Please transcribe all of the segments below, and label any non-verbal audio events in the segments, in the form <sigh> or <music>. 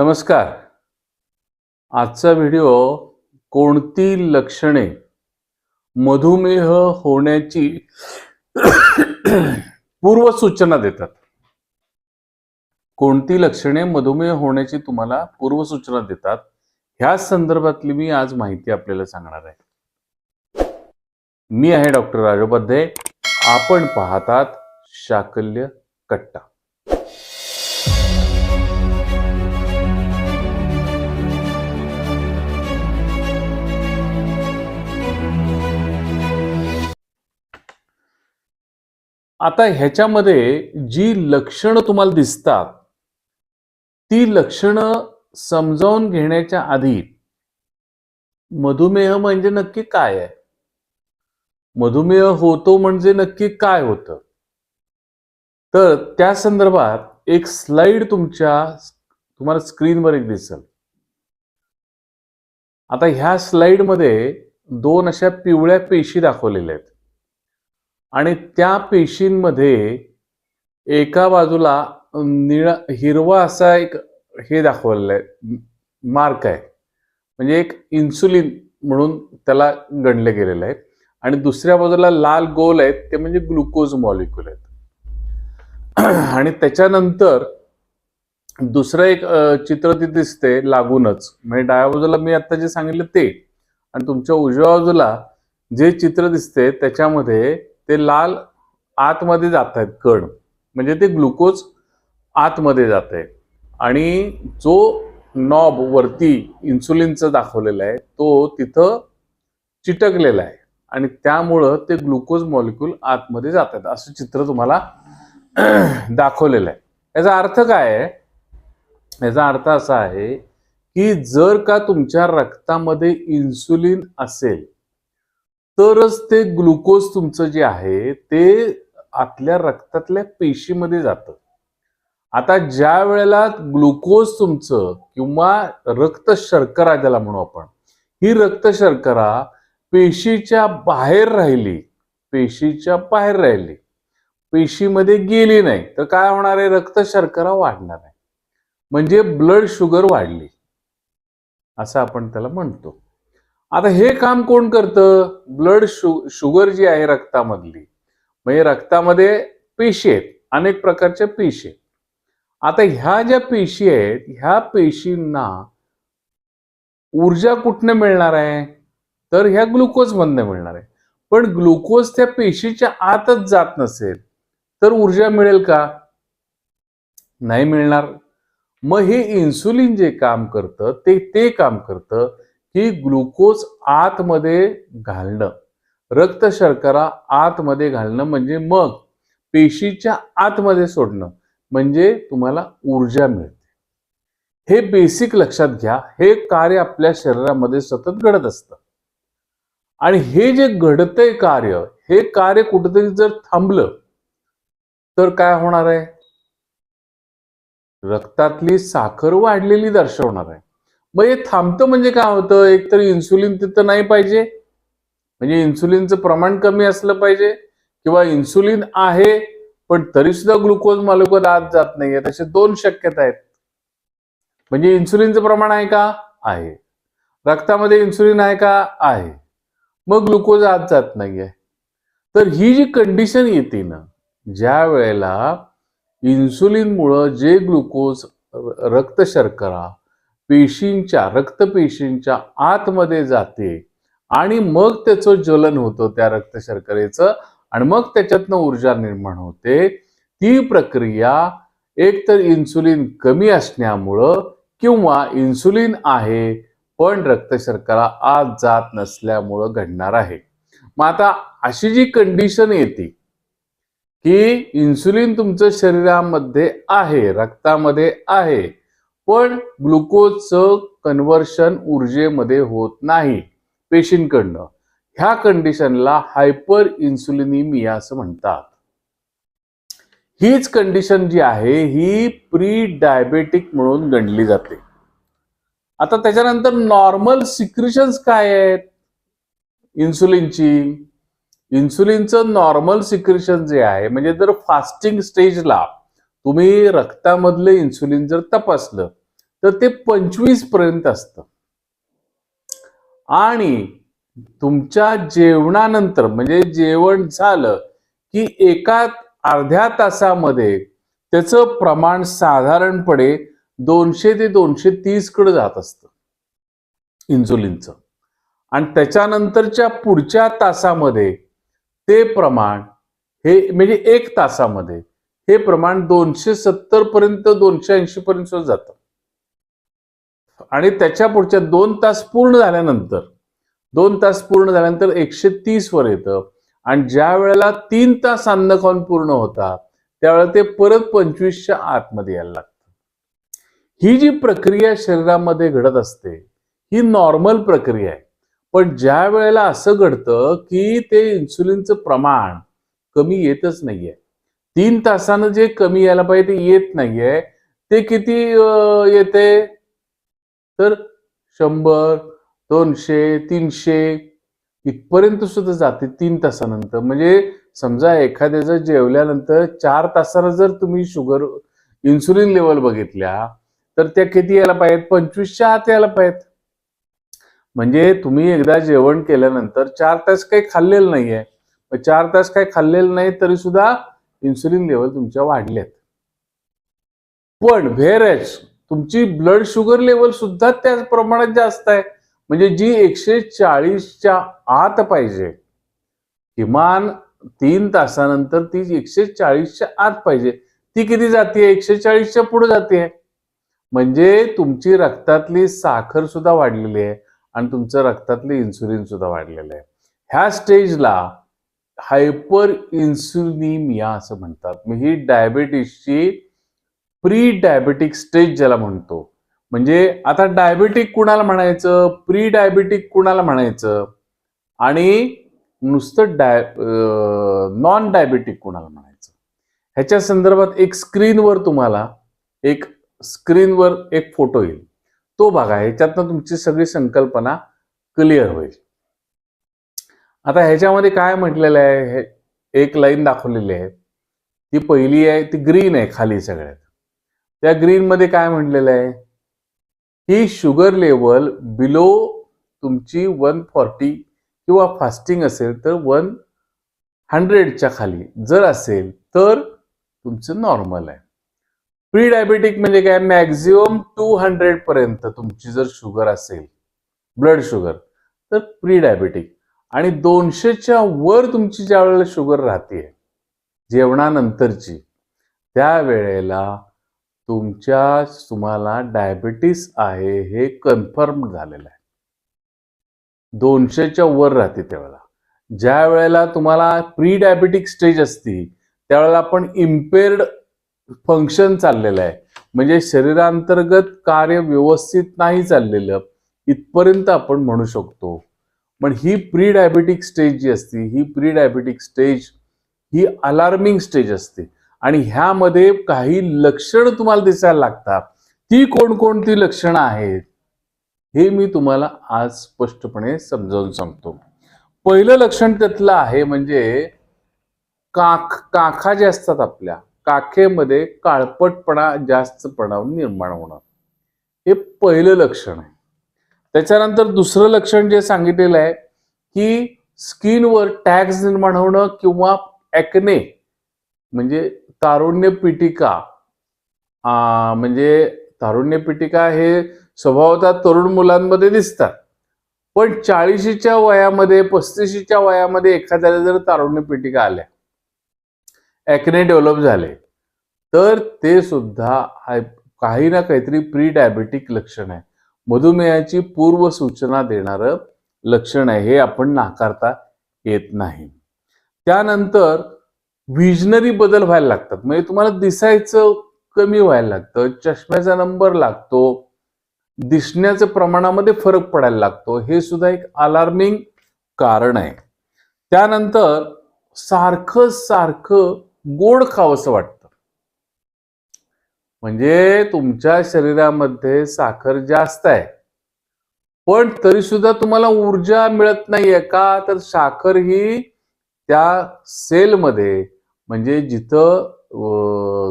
नमस्कार. आजचा व्हिडिओ कोणती लक्षणे मधुमेह होण्याची पूर्वसूचना देतात? कोणती लक्षणे मधुमेह होण्याची तुम्हाला पूर्वसूचना देतात? ह्या संदर्भातली मी आज माहिती आपल्याला सांगणार आहे. मी आहे डॉक्टर राजोपाध्याय. आपण पाहतात शाकल्य कट्टा. आता ह्याच्यामध्ये जी लक्षणं तुम्हाला दिसतात ती लक्षणं समजावून घेण्याच्या आधी मधुमेह म्हणजे नक्की काय आहे? मधुमेह होतो म्हणजे नक्की काय होतं? तर त्या संदर्भात एक स्लाइड तुमच्या तुम्हाला स्क्रीनवर एक दिसेल. आता ह्या स्लाइडमध्ये दोन अशा पिवळ्या पेशी दाखवलेल्या आहेत. आणि त्या पेशींमध्ये एका बाजूला निळा हिरवा असा एक हे दाखवलेला आहे मार्क आहे. म्हणजे एक इन्सुलिन म्हणून त्याला गणले गेलेलं आहे. आणि दुसऱ्या बाजूला लाल गोल आहेत ते म्हणजे ग्लुकोज मॉलिक्युल आहेत. <clears throat> आणि त्याच्यानंतर दुसरं एक चित्र ती दिसते लागूनच. म्हणजे डाव्या बाजूला मी आता जे सांगितलं ते. आणि तुमच्या उजव्या बाजूला जे चित्र दिसते त्याच्यामध्ये ते लाल आतमध्ये जात आहेत कण. म्हणजे ते ग्लुकोज आतमध्ये जात आहे आणि जो नॉब वरती इन्सुलिनचं दाखवलेला आहे तो तिथं चिटकलेला आहे. आणि त्यामुळं ते ग्लुकोज मॉलिक्यूल आतमध्ये जात आहेत असं चित्र तुम्हाला <clears throat> दाखवलेलं आहे. याचा अर्थ काय आहे? याचा अर्थ असा आहे की जर का तुमच्या रक्तामध्ये इन्सुलिन असेल तरच ते ग्लुकोज तुमचं जे आहे ते आतल्या रक्तातल्या पेशीमध्ये जातं. आता ज्या वेळेला ग्लुकोज तुमचं किंवा रक्त शर्करा ज्याला म्हणू आपण ही रक्त शर्करा पेशीच्या बाहेर राहिली पेशीच्या बाहेर राहिली पेशीमध्ये गेली नाही तर काय होणार आहे? रक्त शर्करा वाढणार आहे. म्हणजे ब्लड शुगर वाढली असं आपण त्याला म्हणतो. आता हे काम कोण करतं? ब्लड शु शुगर जी आहे रक्तामधली म्हणजे रक्तामध्ये पेशी आहेत अनेक प्रकारच्या पेशी आहेत. आता ह्या ज्या पेशी आहेत ह्या पेशींना ऊर्जा कुठनं मिळणार आहे? तर ह्या ग्लुकोजमधनं मिळणार आहे. पण ग्लुकोज त्या पेशीच्या आतच जात नसेल तर ऊर्जा मिळेल का? नाही मिळणार. मग हे इन्सुलिन जे काम करतं ते ते काम करतं ही ग्लुकोज आतमध्ये घालणं. रक्त शर्करा आतमध्ये घालणं म्हणजे मग पेशीच्या आतमध्ये सोडणं म्हणजे तुम्हाला ऊर्जा मिळते. हे बेसिक लक्षात घ्या. हे कार्य आपल्या शरीरामध्ये सतत घडत असतं. आणि हे जे घडतंय कार्य हे कार्य कुठेतरी जर थांबलं तर काय होणार आहे? रक्तातली साखर वाढलेली दर्शवणार आहे. मग हे थांबतं म्हणजे काय होतं? एकतर इन्सुलिन तिथं नाही पाहिजे. म्हणजे इन्सुलिनचं प्रमाण कमी असलं पाहिजे किंवा इन्सुलिन आहे पण तरी सुद्धा ग्लुकोज मॉलिक्युल आत जात नाहीये. तसे दोन शक्यता आहेत. म्हणजे इन्सुलिनचं प्रमाण आहे का? आहे. रक्तामध्ये इन्सुलिन आहे का? आहे. मग ग्लुकोज आत जात नाहीये. तर ही जी कंडिशन येते ना ज्या वेळेला इन्सुलिनमुळं जे ग्लुकोज रक्त शर्करा पेशींच्या रक्तपेशींच्या आतमध्ये जाते आणि मग त्याचं ज्वलन होतं त्या रक्त शर्करेचं आणि मग त्याच्यातनं ऊर्जा निर्माण होते. ती प्रक्रिया एकतर इन्सुलिन कमी असण्यामुळं किंवा इन्सुलिन आहे पण रक्त शर्करा आत जात नसल्यामुळं घडणार आहे. मग आता अशी जी कंडिशन येते की इन्सुलिन तुमचं शरीरामध्ये आहे रक्तामध्ये आहे पण ग्लुकोजचं कन्व्हर्शन ऊर्जेमध्ये होत नाही. पेशींकडनं. ह्या कंडिशनला हायपर इन्सुलिनिमिया असं म्हणतात. हीच कंडिशन जी आहे ही प्री डायबेटिक म्हणून गणली जाते. आता त्याच्यानंतर नॉर्मल सिक्रिशन्स काय आहेत? इन्सुलिनची इन्सुलिनचं नॉर्मल सिक्रिशन जे आहे म्हणजे जर फास्टिंग स्टेजला तुम्ही रक्तामधलं इन्सुलिन जर तपासलं तर ते पंचवीसपर्यंत असतं. आणि तुमच्या जेवणानंतर म्हणजे जेवण झालं की एका अर्ध्या तासामध्ये त्याचं प्रमाण साधारणपणे दोनशे ते दोनशे तीसकडे जात असतं इन्सुलिनचं. आणि त्याच्यानंतरच्या पुढच्या तासामध्ये ते प्रमाण हे म्हणजे एक तासामध्ये हे प्रमाण दोनशे सत्तर पर्यंत दोनशे ऐंशी पर्यंत जातं. आणि त्याच्या पुढच्या दोन तास पूर्ण झाल्यानंतर दोन तास पूर्ण झाल्यानंतर एकशे तीस वर येतं. आणि ज्या वेळेला तीन तास अन्न खाऊन पूर्ण होतात त्यावेळेला ते परत पंचवीसच्या आतमध्ये यायला लागतं. ही जी प्रक्रिया शरीरामध्ये घडत असते ही नॉर्मल प्रक्रिया आहे. पण ज्या वेळेला असं घडतं की ते इन्सुलिनचं प्रमाण कमी येतच नाहीये. तीन तासानं जे कमी यायला पाहिजे ते येत नाहीये. ते किती येते? तर शंभर दोनशे तीनशे इथपर्यंत सुद्धा जाते तीन तासानंतर. म्हणजे समजा एखाद्याचं जेवल्यानंतर चार तासाला जर तुम्ही शुगर इन्सुलिन लेवल बघितल्या तर त्या किती यायला पाहिजेत? पंचवीसच्या आत यायला पाहिजेत. म्हणजे तुम्ही एकदा जेवण केल्यानंतर चार तास काही खाल्लेलं नाहीये. चार तास काही खाल्लेलं नाही तरी सुद्धा इन्सुलिन लेवल तुमच्या वाढल्यात पण व्हेरेज तुमची ब्लड शुगर लेवल सुद्धा त्याच प्रमाणात जास्त आहे. म्हणजे जी एकशे चाळीसच्या आत पाहिजे किमान तीन तासानंतर ती एकशे चाळीसच्या आत पाहिजे. ती किती जाते एकशे चाळीसच्या पुढे जाते म्हणजे तुमची रक्तातली साखर सुद्धा वाढलेली आहे आणि तुमचं रक्तातली इन्सुलिन सुद्धा वाढलेलं आहे. ह्या स्टेजला हायपर इन्सुलिनिमिया असं म्हणतात. म्हणजे ही डायबेटीसची प्री डायबेटिक स्टेज ज्याला म्हणतो. म्हणजे आता डायबेटिक कुणाला म्हणायचं? प्री डायबेटिक कुणाला म्हणायचं? आणि नुसतं डाय नॉन डायबेटिक कुणाला म्हणायचं? ह्याच्या संदर्भात एक स्क्रीनवर तुम्हाला एक स्क्रीनवर एक फोटो येईल. तो बघा ह्याच्यातनं तुमची सगळी संकल्पना क्लिअर होईल. आता ह्याच्यामध्ये काय म्हटलेलं आहे? हे एक लाईन दाखवलेली आहे. ती पहिली आहे ती ग्रीन आहे खाली सगळ्यात. त्या ग्रीन मध्ये काय म्हणलेलं आहे? ही शुगर लेवल बिलो तुमची वन फॉर्टी किंवा फास्टिंग असेल तर वन हंड्रेडच्या खाली. जर असेल तर तुमचं नॉर्मल आहे. प्री डायबेटिक म्हणजे काय? मॅक्झिमम टू हंड्रेड पर्यंत तुमची जर शुगर असेल ब्लड शुगर तर प्री डायबेटिक आणि दोनशेच्या वर तुमची ज्या वेळेला शुगर राहते जेवणानंतरची त्या वेळेला तुमच्या तुम्हाला डायबिटीस आहे हे कन्फर्म झालेलं आहे. दोनशेच्या वर राहते त्यावेळेला ज्या वेळेला तुम्हाला प्री डायबिटिक स्टेज असती त्यावेळेला आपण इम्पेअर्ड फंक्शन चाललेलं आहे. म्हणजे शरीरांतर्गत कार्य व्यवस्थित नाही चाललेलं इथपर्यंत आपण म्हणू शकतो. पण ही प्री डायबेटिक स्टेज जी असते ही प्री डायबेटिक स्टेज ही अलार्मिंग स्टेज असते. आणि ह्यामध्ये काही लक्षणं तुम्हाला दिसायला लागतात. ती कोणकोणती लक्षणं आहेत? हे मी तुम्हाला आज स्पष्टपणे समजावून सांगतो. पहिलं लक्षण त्यातलं आहे म्हणजे काख काखा ज्या असतात आपल्या काखेमध्ये काळपटपणा जास्तपणा निर्माण होणं. हे पहिलं लक्षण आहे. त्याच्यानंतर दुसरं लक्षण जे सांगितलेलं आहे की स्किनवर टॅग्स निर्माण होणं किंवा ॲक्ने म्हणजे तारुण्य पिटिका म्हणजे तारुण्य पिटिका हे स्वभावतः तरुण मुलांमध्ये दिसतात. पण चाळीशीच्या वयामध्ये पस्तीशीच्या वयामध्ये एखाद्याला जर तारुण्य पिटिका आल्या ॲक्ने डेव्हलप झाले तर ते सुद्धा हाय काही ना काहीतरी प्री डायबेटिक लक्षण आहे. मधुमेहाची पूर्व सूचना देणारं लक्षण आहे हे आपण नाकारता येत नाही. त्यानंतर विजनरी बदल व्हायला लागतात. म्हणजे तुम्हाला दिसायचं कमी व्हायला लागतं चष्म्याचा नंबर लागतो दिसण्याच्या प्रमाणामध्ये फरक पडायला लागतो. हे सुद्धा एक अलार्मिंग कारण आहे. त्यानंतर सारखं सारखं गोड खावंसं वाटतं. म्हणजे तुमच्या शरीरामध्ये साखर जास्त आहे. पण तरी सुद्धा तुम्हाला ऊर्जा मिळत नाहीये का? तर साखर ही त्या सेलमध्ये म्हणजे जिथं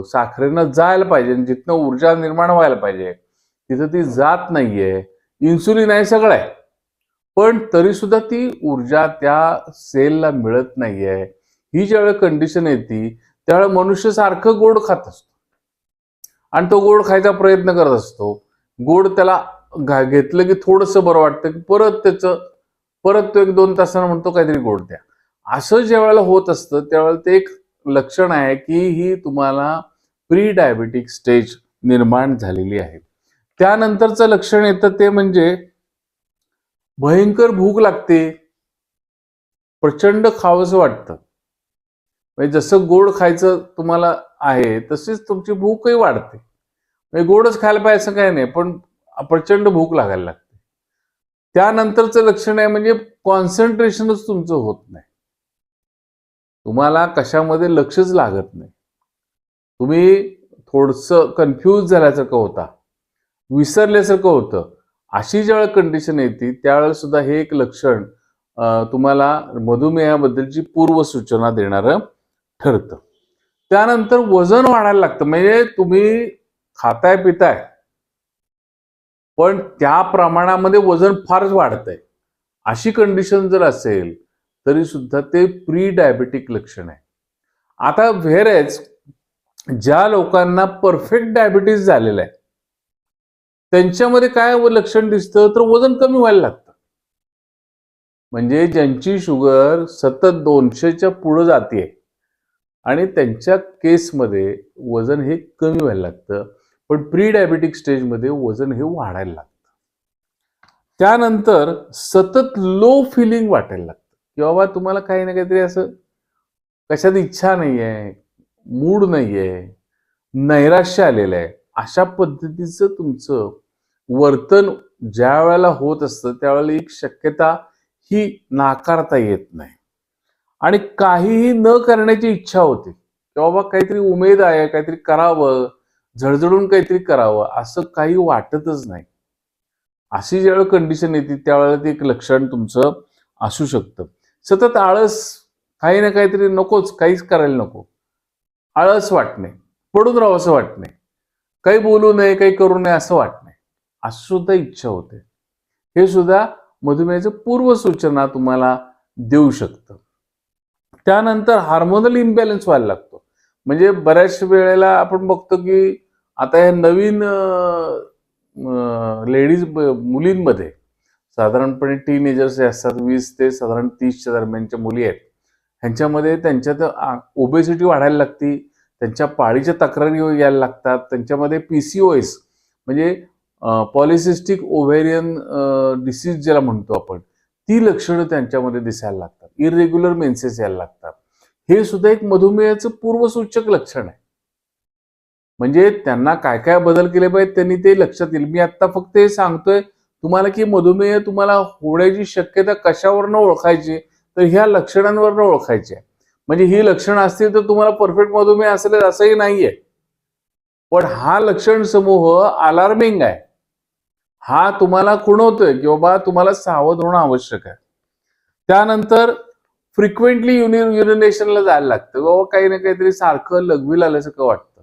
साखरेनं जायला पाहिजे जिथनं ऊर्जा निर्माण व्हायला पाहिजे तिथं ती जात नाहीये. इन्सुलिन आहे सगळं. आहे पण तरी सुद्धा ती ऊर्जा त्या सेलला मिळत नाहीये. ही ज्यावेळेला कंडिशन येते त्यावेळेला मनुष्य सारखं गोड खात असतो. आणि तो गोड खायचा प्रयत्न करत असतो. गोड त्याला घा- घेतलं की थोडंसं बरं वाटतं की परत त्याचं परत तो एक दोन तासानं म्हणतो काहीतरी गोड द्या. असं ज्या वेळेला होत असतं त्यावेळेला ते एक लक्षण आहे की ही तुम्हाला प्री डायबेटिक स्टेज निर्माण झालेली आहे. त्यानंतरचं लक्षण येतं ते म्हणजे भयंकर भूक लागते प्रचंड खावंसं वाटतं. म्हणजे जसं गोड खायचं तुम्हाला आहे तशीच तुमची भूकही वाढते. म्हणजे गोडच खायला पाहिजे असं काही नाही पण प्रचंड भूक लागायला लागते. त्यानंतरचं लक्षण आहे म्हणजे कॉन्सन्ट्रेशनच तुमचं होत नाही. तुम्हाला कशामध्ये लक्षच लागत नाही. तुम्ही थोडस कन्फ्यूज झाल्यासारखं होता. विसरल्यासारखं होतं. अशी ज्यावेळेस कंडिशन येते त्यावेळेस सुद्धा हे एक लक्षण तुम्हाला मधुमेहाबद्दलची पूर्वसूचना देणारं ठरतं. त्यानंतर वजन वाढायला लागतं. म्हणजे तुम्ही खाताय पिताय. पण त्या प्रमाणामध्ये वजन फारच वाढतंय. अशी कंडिशन जर असेल तरी सुद्धा ते प्री डायबेटिक लक्षण आहे. आता व्हेरेज ज्या लोकांना परफेक्ट डायबिटीस झालेलं आहे त्यांच्यामध्ये काय लक्षण दिसतं? तर वजन कमी व्हायला लागतं. म्हणजे ज्यांची शुगर सतत दोनशेच्या पुढं जाते आणि त्यांच्या केसमध्ये वजन हे कमी व्हायला लागतं पण प्री डायबेटिक स्टेजमध्ये वजन हे वाढायला लागतं. त्यानंतर सतत लो फिलिंग वाटायला लागतं. की बाबा तुम्हाला काही ना काहीतरी असं कशात इच्छा नाही आहे मूड नाही आहे नैराश्य आलेलं आहे. अशा पद्धतीचं तुमचं वर्तन ज्या वेळेला होत असतं त्यावेळेला एक शक्यता ही नाकारता येत नाही. आणि काहीही न करण्याची इच्छा होते की बाबा काहीतरी उमेद आहे काहीतरी करावं झळझळून काहीतरी करावं असं काही वाटतच नाही. अशी ज्यावेळेला कंडिशन येते त्यावेळेला ते एक लक्षण तुमचं असू शकतं. सतत आळस काही ना काहीतरी नकोच काहीच करायला नको. आळस वाटणे पडून राहावं असं वाटणे काही बोलू नये काही करू नये असं वाटणे असं सुद्धा इच्छा होते. हे सुद्धा मधुमेहाचं पूर्वसूचना तुम्हाला देऊ शकतं. त्यानंतर हार्मोनल इम्बॅलन्स व्हायला लागतो. म्हणजे बऱ्याच वेळेला आपण बघतो की आता हे नवीन लेडीज मुलींमध्ये साधारणपणे टीनेजर्स जे असतात वीस ते साधारण तीसच्या दरम्यानच्या मुली आहेत. ह्यांच्यामध्ये त्यांच्यात ओबेसिटी वाढायला लागती त्यांच्या पाळीच्या तक्रारी यायला लागतात त्यांच्यामध्ये पी सी ओ एस म्हणजे पॉलिसिस्टिक ओव्हेरियन डिसीज ज्याला म्हणतो आपण ती लक्षणं त्यांच्यामध्ये दिसायला लागतात. इरेग्युलर मेन्सेस यायला लागतात. हे सुद्धा एक मधुमेहाचं पूर्वसूचक लक्षण आहे. म्हणजे त्यांना काय काय बदल केले पाहिजेत त्यांनी ते लक्षात येईल. मी आता फक्त हे सांगतोय तुम्हाला की मधुमेह तुम्हाला होण्याची शक्यता कशावरनं ओळखायची? तर ह्या लक्षणांवरनं ओळखायची आहे. म्हणजे ही लक्षणं असतील तर तुम्हाला परफेक्ट मधुमेह असेल असंही नाहीये. पण हा लक्षण समूह अलार्मिंग आहे. हा तुम्हाला खुणवतोय की बाबा तुम्हाला सावध होणं आवश्यक आहे. त्यानंतर फ्रिक्वेंटली युनि युरिनेशनला जायला लागतं. बाबा काही ना काहीतरी सारखं लघवीला आल्यासारखं वाटतं.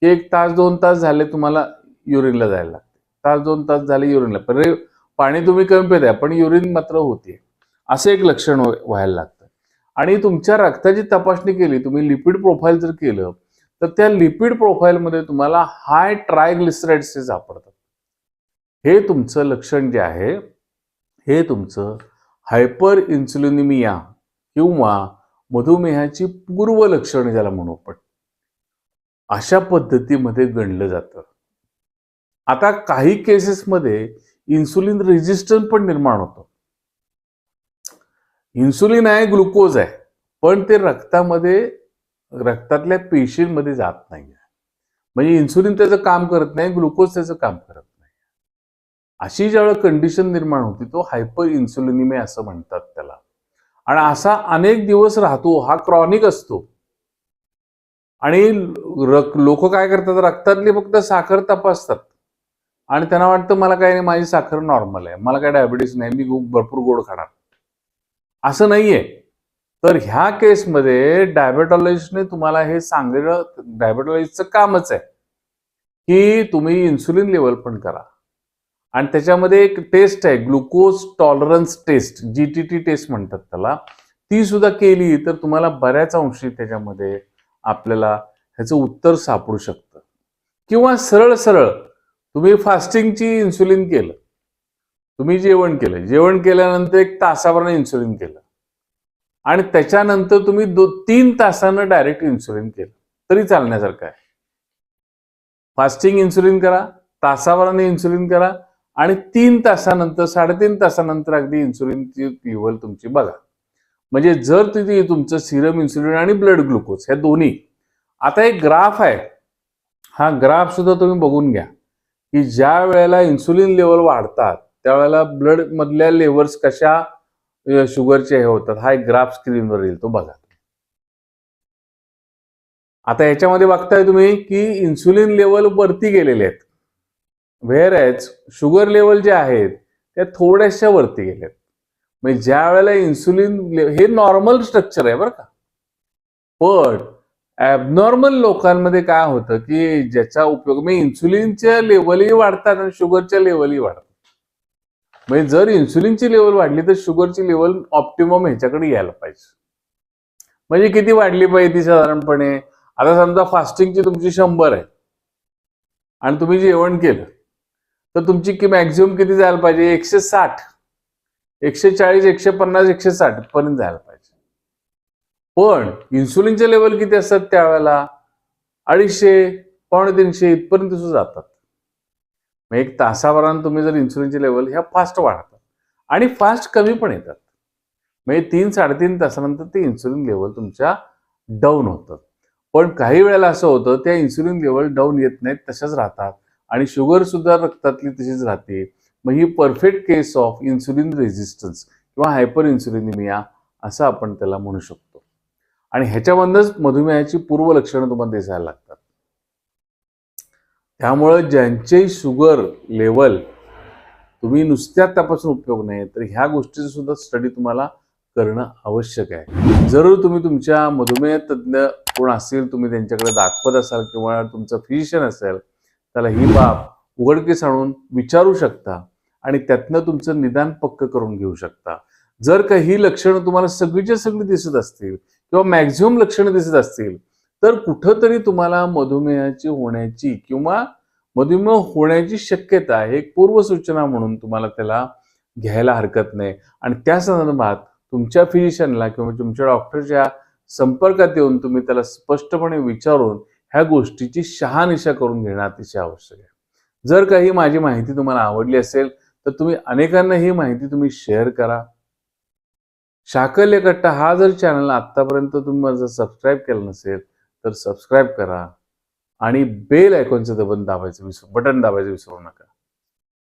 की एक तास दोन तास झाले तुम्हाला युरिनला जायला लागतं. तास दोन तास झाले युरिनला पण पाणी तुम्ही कमी पिताय पण युरिन मात्र होते असं एक लक्षण व्हायला लागतं. आणि तुमच्या रक्ताची तपासणी केली तुम्ही लिपिड प्रोफाईल जर केलं तर त्या लिपिड प्रोफाईलमध्ये तुम्हाला हाय ट्रायग्लिसराइड्स सापडतात. हे तुमचं लक्षण जे आहे हे तुमचं हायपर इन्सुलिनिमिया किंवा मधुमेहाची पूर्व लक्षण ज्याला म्हणू आपण अशा पद्धतीमध्ये गणलं जातं. आता काही केसेसमध्ये इन्सुलिन रेजिस्टन्स पण निर्माण होतो. इन्सुलिन आहे ग्लुकोज आहे पण ते रक्तामध्ये रक्तातल्या पेशींमध्ये जात नाही म्हणजे इन्सुलिन त्याचं काम करत नाही ग्लुकोज त्याचं काम करत नाही. अशी ज्यावेळेला कंडिशन निर्माण होती तो हायपर इन्सुलिनिमे असं म्हणतात त्याला. आणि असा अनेक दिवस राहतो हा क्रॉनिक असतो. आणि लोक काय करतात रक्तातली फक्त साखर तपासतात. आणि त्यांना वाटतं मला काही नाही माझी साखर नॉर्मल आहे. मला काय डायबिटीस नाही मी भरपूर गोड खाणार. असं नाहीये. तर ह्या केसमध्ये डायबेटॉलॉजिस्टने तुम्हाला हे सांगणं डायबेटॉलॉजिस्टचं कामच आहे की तुम्ही इन्सुलिन लेवल पण करा. आणि त्याच्यामध्ये एक टेस्ट आहे glucose tolerance test G T T test म्हणतात त्याला. ती सुद्धा केली तर तुम्हाला बऱ्याच अंशी त्याच्यामध्ये आपल्याला ह्याचं उत्तर सापडू शकतं. किंवा सरळ सरळ तुम्ही फास्टिंगची इन्सुलिन केलं. तुम्ही जेवण केलं. जेवण केल्यानंतर एक तासाभरानं इन्सुलिन केलं. आणि त्याच्यानंतर तुम्ही दो तीन तासानं डायरेक्ट इन्सुलिन केलं. तरी चालण्यासारखं आहे. फास्टिंग इन्सुलिन करा तासाभराने इन्सुलिन करा आणि तीन तासानंतर साडेतीन तासानंतर अगदी इन्सुलिनची लेवल तुमची बघा. म्हणजे जर तिथे तुमचं सिरम इन्सुलिन आणि ब्लड ग्लुकोज ह्या दोन्ही. आता एक ग्राफ आहे. हा ग्राफ सुद्धा तुम्ही बघून घ्या. की ज्या वेळेला इन्सुलिन लेवल वाढतात त्यावेळेला ब्लड मधल्या लेवल्स कशा शुगरचे हे होतात हा एक ग्राफ स्क्रीनवर येईल तो बघा आता याच्यामध्ये बघताय तुम्ही की इन्सुलिन लेवल वरती गेलेले आहेत. व्हेअर एज शुगर लेवल जे आहेत त्या थोड्याशा वरती गेल्यात म्हणजे ज्या वेळेला इन्सुलिन हे नॉर्मल स्ट्रक्चर आहे बरं का. पण ॲबनॉर्मल लोकांमध्ये काय होतं की ज्याचा उपयोग म्हणजे इन्सुलिनच्या लेवलही वाढतात आणि शुगरच्या लेवलही वाढतात. म्हणजे जर इन्सुलिनची लेवल वाढली तर शुगरची लेवल ऑप्टिमम ह्याच्याकडे यायला पाहिजे. म्हणजे किती वाढली पाहिजे ती साधारणपणे? आता समजा फास्टिंगची तुमची शंभर आहे आणि तुम्ही जेवण केलं तर तुमची कि मॅक्झिमम किती जायला पाहिजे? एकशे साठ. एकशे चाळीस एकशे पन्नास एकशे साठ पर्यंत जायला पाहिजे. पण इन्सुलिनचे लेवल किती असतात त्यावेळेला? अडीचशे पावणे तीनशे इथपर्यंत सुद्धा जातात. मग एक तासाभरानं तुम्ही जर इन्सुलिनचे लेवल ह्या फास्ट वाढतात आणि फास्ट कमी पण येतात. म्हणजे तीन साडेतीन तासानंतर ते इन्सुलिन लेवल तुमच्या डाऊन होतं. पण काही वेळेला असं होतं त्या इन्सुलिन लेवल डाऊन येत नाहीत तशाच राहतात. आणि शुगर सुद्धा रक्तातली तशीच राहते. मग ही perfect case of insulin resistance किंवा हायपर इन्सुलिनिमिया असं आपण त्याला म्हणू शकतो. आणि ह्याच्यामधनंच मधुमेहाची पूर्व लक्षणं तुम्हाला दिसायला लागतात. त्यामुळं ज्यांचे शुगर लेवल तुम्ही नुसत्या तपासून उपयोग नाही तर ह्या गोष्टीचा सुद्धा स्टडी तुम्हाला करणं आवश्यक आहे. जरूर तुम्ही तुमच्या मधुमेह तज्ज्ञ कोण असतील तुम्ही त्यांच्याकडे दाखवत असाल किंवा तुमचं फिजिशियन असेल त्याला ही बाब उघडकीस आणून विचारू शकता आणि त्यातनं तुमचं निदान पक्क करून घेऊ शकता. जर का ही लक्षणं तुम्हाला सगळीच्या सगळी दिसत असतील किंवा मॅक्झिमम लक्षणं दिसत असतील तर कुठंतरी तुम्हाला मधुमेहाची होण्याची किंवा मधुमेह होण्याची शक्यता आहे एक पूर्वसूचना म्हणून तुम्हाला त्याला घ्यायला हरकत नाही. आणि त्या संदर्भात तुमच्या फिजिशियनला किंवा तुमच्या डॉक्टरच्या संपर्कात येऊन तुम्ही त्याला स्पष्टपणे विचारून ह्या गोष्टीची शहानिशा करून घेणं अतिशय आवश्यक आहे. जर काही माझी माहिती तुम्हाला आवडली असेल तर तुम्ही अनेकांना ही माहिती तुम्ही शेअर करा. शाकल्य कट्टा हा जर चॅनल आत्तापर्यंत तुम्ही माझं सबस्क्राईब केलं नसेल तर सबस्क्राईब करा आणि बेल आयकॉनचं दबन दाबायचं विसरू बटन दाबायचं विसरू नका.